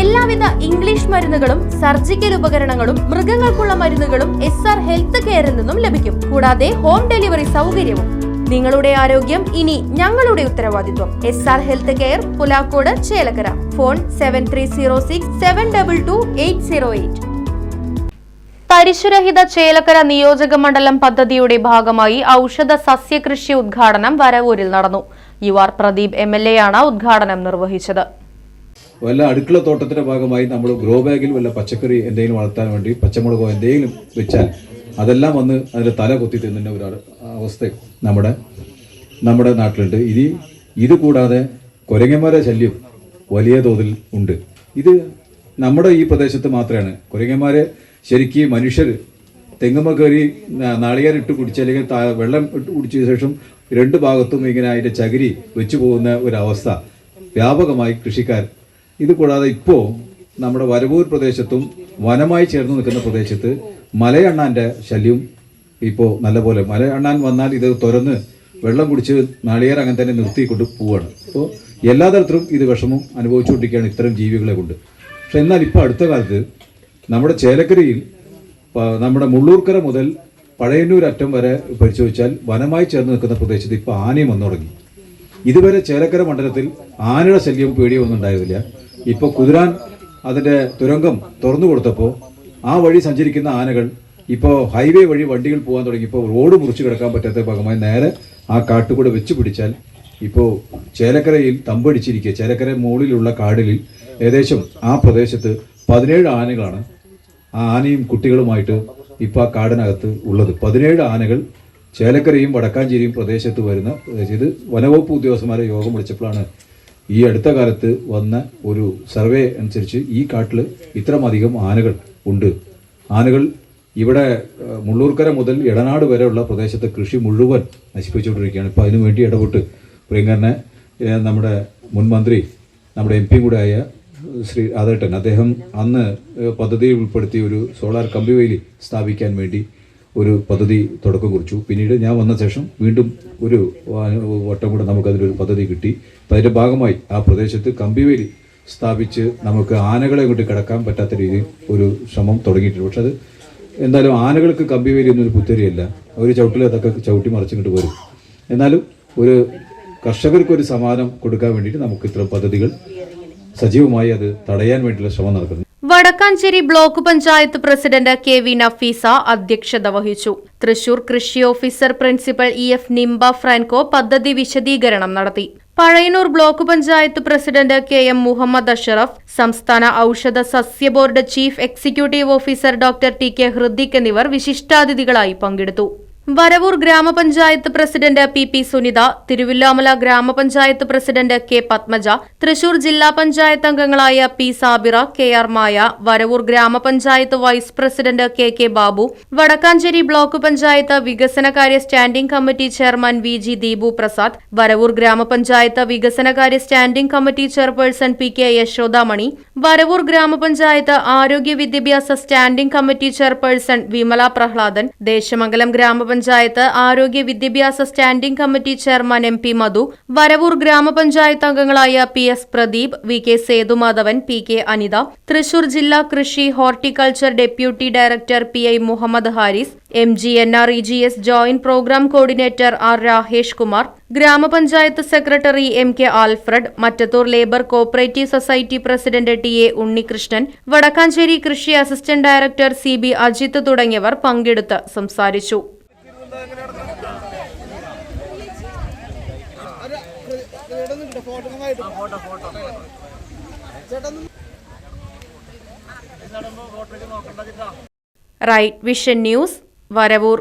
എല്ലാവിധ ഇംഗ്ലീഷ് മരുന്നുകളും സർജിക്കൽ ഉപകരണങ്ങളും മൃഗങ്ങൾക്കുള്ള മരുന്നുകളും എസ് ആർ ഹെൽത്ത് കെയറിൽ നിന്നും ലഭിക്കും. കൂടാതെ ഹോം ഡെലിവറി സൗകര്യവും. നിങ്ങളുടെ ആരോഗ്യം ഇനി ഞങ്ങളുടെ ഉത്തരവാദിത്വം. S R health care Pulakkode Chelakkara. Phone seven three zero six seven double two eight zero eight തരിശുരഹിത Chelakkara നിയോജക മണ്ഡലം പദ്ധതിയുടെ ഭാഗമായി ഔഷധ സസ്യകൃഷി ഉദ്ഘാടനം വരവൂരിൽ നടന്നു. U R Pradeep M L A ആണ് ഉദ്ഘാടനം നിർവഹിച്ചത്. വല്ല അടുക്കള തോട്ടത്തിന്റെ ഭാഗമായി നമ്മൾ ഗ്രോ ബാഗിൽ വല്ല പച്ചക്കറി എന്തെങ്കിലും വളർത്താൻ വേണ്ടി പച്ചമുളകോ എന്തെങ്കിലും വെച്ചാൽ അതെല്ലാം വന്ന് അതിന്റെ തല കൊത്തി തിന്നുന്ന ഒരു അവസ്ഥ നമ്മുടെ നമ്മുടെ നാട്ടിലുണ്ട്. ഇനി ഇത് കൂടാതെ കുരങ്ങന്മാരെ ശല്യം വലിയ തോതിൽ ഉണ്ട്. ഇത് നമ്മുടെ ഈ പ്രദേശത്ത് മാത്രമാണ്. കുരങ്ങന്മാരെ ശരിക്ക് മനുഷ്യർ തെങ്ങുമ്മ കയറി നാളികേരിട്ട് കുടിച്ച് അല്ലെങ്കിൽ വെള്ളം ഇട്ട് കുടിച്ച ശേഷം രണ്ട് ഭാഗത്തും ഇങ്ങനെ അതിന്റെ ചകിരി വെച്ചു പോകുന്ന ഒരവസ്ഥ വ്യാപകമായി കൃഷിക്കാർ ഇത് കൂടാതെ ഇപ്പോൾ നമ്മുടെ വരവൂർ പ്രദേശത്തും വനമായി ചേർന്ന് നിൽക്കുന്ന പ്രദേശത്ത് മലയണ്ണാന്റെ ശല്യം ഇപ്പോൾ നല്ലപോലെ. മലയണ്ണാൻ വന്നാൽ ഇത് തുറന്ന് വെള്ളം കുടിച്ച് നാളികേരം അങ്ങനെ തന്നെ നിർത്തിക്കൊണ്ട് പോവുകയാണ് അപ്പോൾ എല്ലാ തരത്തിലും ഇത് വിഷമം അനുഭവിച്ചുകൊണ്ടിരിക്കുകയാണ് ഇത്തരം ജീവികളെ കൊണ്ട്. പക്ഷെ എന്നാൽ ഇപ്പോൾ അടുത്ത കാലത്ത് നമ്മുടെ ചേലക്കരയിൽ നമ്മുടെ മുള്ളൂർക്കര മുതൽ പഴയന്നൂർ അറ്റം വരെ പരിശോധിച്ചാൽ വനമായി ചേർന്ന് നിൽക്കുന്ന പ്രദേശത്ത് ഇപ്പോൾ ആനയും വന്നു തുടങ്ങി. ഇതുവരെ ചേലക്കര മണ്ഡലത്തിൽ ആനയുടെ ശല്യം പേടിയൊന്നും ഉണ്ടായിരുന്നില്ല. ഇപ്പോൾ കുതിരാൻ അതിന്റെ തുരങ്കം തുറന്നു കൊടുത്തപ്പോൾ ആ വഴി സഞ്ചരിക്കുന്ന ആനകൾ ഇപ്പോൾ ഹൈവേ വഴി വണ്ടികൾ പോകാൻ തുടങ്ങി. ഇപ്പോൾ റോഡ് മുറിച്ച് കിടക്കാൻ പറ്റാത്ത ഭാഗമായി നേരെ ആ കാട്ടുകൂടെ വെച്ച് പിടിച്ചാൽ ഇപ്പോൾ ചേലക്കരയിൽ തമ്പടിച്ചിരിക്കുക ചേലക്കര മുകളിലുള്ള കാടിലിൽ ഏകദേശം ആ പ്രദേശത്ത് പതിനേഴ് ആനകളാണ് ആ ആനയും കുട്ടികളുമായിട്ട് ഇപ്പോൾ ആ കാടിനകത്ത് ഉള്ളത്. പതിനേഴ് ആനകൾ ചേലക്കരയും വടക്കാഞ്ചേരിയും പ്രദേശത്ത് വരുന്ന ഇത് വനവകുപ്പ് ഉദ്യോഗസ്ഥന്മാരെ യോഗം വിളിച്ചപ്പോഴാണ് ഈ അടുത്ത കാലത്ത് വന്ന ഒരു സർവേ അനുസരിച്ച് ഈ കാട്ടിൽ ഇത്രമധികം ആനകൾ ഉണ്ട്. ആനകൾ ഇവിടെ മുള്ളൂർക്കര മുതൽ ഇടനാട് വരെയുള്ള പ്രദേശത്തെ കൃഷി മുഴുവൻ നശിപ്പിച്ചുകൊണ്ടിരിക്കുകയാണ്. ഇപ്പോൾ അതിനു വേണ്ടി ഇടപെട്ട് പ്രിയങ്കരനെ നമ്മുടെ മുൻ മന്ത്രി നമ്മുടെ എം പിയും കൂടെയായ ശ്രീ രാധേട്ടൻ അദ്ദേഹം അന്ന് പദ്ധതിയിൽ ഉൾപ്പെടുത്തി ഒരു സോളാർ കമ്പിവേലി സ്ഥാപിക്കാൻ വേണ്ടി ഒരു പദ്ധതി തുടക്കം കുറിച്ചു. പിന്നീട് ഞാൻ വന്ന ശേഷം വീണ്ടും ഒരു വട്ടം കൂടെ നമുക്കതിലൊരു പദ്ധതി കിട്ടി. അതിന്റെ ഭാഗമായി ആ പ്രദേശത്ത് കമ്പിവേലി സ്ഥാപിച്ച് നമുക്ക് ആനകളെ കൊണ്ട് കിടക്കാൻ പറ്റാത്ത രീതിയിൽ ഒരു ശ്രമം തുടങ്ങിയിട്ടുണ്ട്. പക്ഷെ അത് എന്തായാലും ആനകൾക്ക് കമ്പിവേലി ഒന്നൊരു ഒരു പുത്തരിയല്ല. ഒരു ചവിട്ടിൽ അതൊക്കെ ചവിട്ടി മറിച്ചിങ്ങോട്ട് വരും. എന്നാലും ഒരു കർഷകർക്ക് ഒരു സമാധാനം കൊടുക്കാൻ വേണ്ടിയിട്ട് നമുക്ക് ഇത്തരം പദ്ധതികൾ സജീവമായി അത് തടയാൻ വേണ്ടിയുള്ള ശ്രമം നടക്കുന്നു. Vadakkanchery block panchayat president K V Nafeesa അധ്യക്ഷത വഹിച്ചു. തൃശൂർ കൃഷി officer principal E F Nimba Franco പദ്ധതി വിശദീകരണം നടത്തി. Pazhayannur block panchayat president K M Muhammad Ashraf സംസ്ഥാന ഔഷധ സസ്യ board chief executive officer doctor T K Hridik എന്നിവർ വിശിഷ്ടാതിഥികളായി പങ്കെടുത്തു. വരവൂർ ഗ്രാമപഞ്ചായത്ത് president P P Sunitha Thiruvilwamala ഗ്രാമപഞ്ചായത്ത് പ്രസിഡന്റ് കെ പത്മജ തൃശൂർ ജില്ലാ പഞ്ചായത്ത് അംഗങ്ങളായ P Sabira K R Maya Varavoor ഗ്രാമപഞ്ചായത്ത് vice president K K Babu Vadakkanchery block panchayat വികസനകാര്യ standing committee chairman V G Deepu Prasad Varavoor ഗ്രാമപഞ്ചായത്ത് വികസനകാര്യ standing committee chairperson P K Yashodamani Varavoor ഗ്രാമപഞ്ചായത്ത് ആരോഗ്യ വിദ്യാഭ്യാസ standing committee chairperson Vimala Prahladan Desamangalam ഗ്രാമപഞ്ചായത്ത് ആരോഗ്യ വിദ്യാഭ്യാസ standing committee chairman M P Madhu Varavoor ഗ്രാമപഞ്ചായത്ത് അംഗങ്ങളായ P S Pradeep V K Sethumadhavan P K Anitha Thrissur ജില്ലാ കൃഷി horticulture deputy director P I Muhammad Haris M G N R E G S joint programme coordinator R Rahesh Kumar ഗ്രാമപഞ്ചായത്ത് secretary M K Alfred Mattathur labour cooperative society president T A Unnikrishnan Vadakkanchery കൃഷി assistant director C B Ajith തുടങ്ങിയവർ പങ്കെടുത്ത് സംസാരിച്ചു. Right vision news Varavoor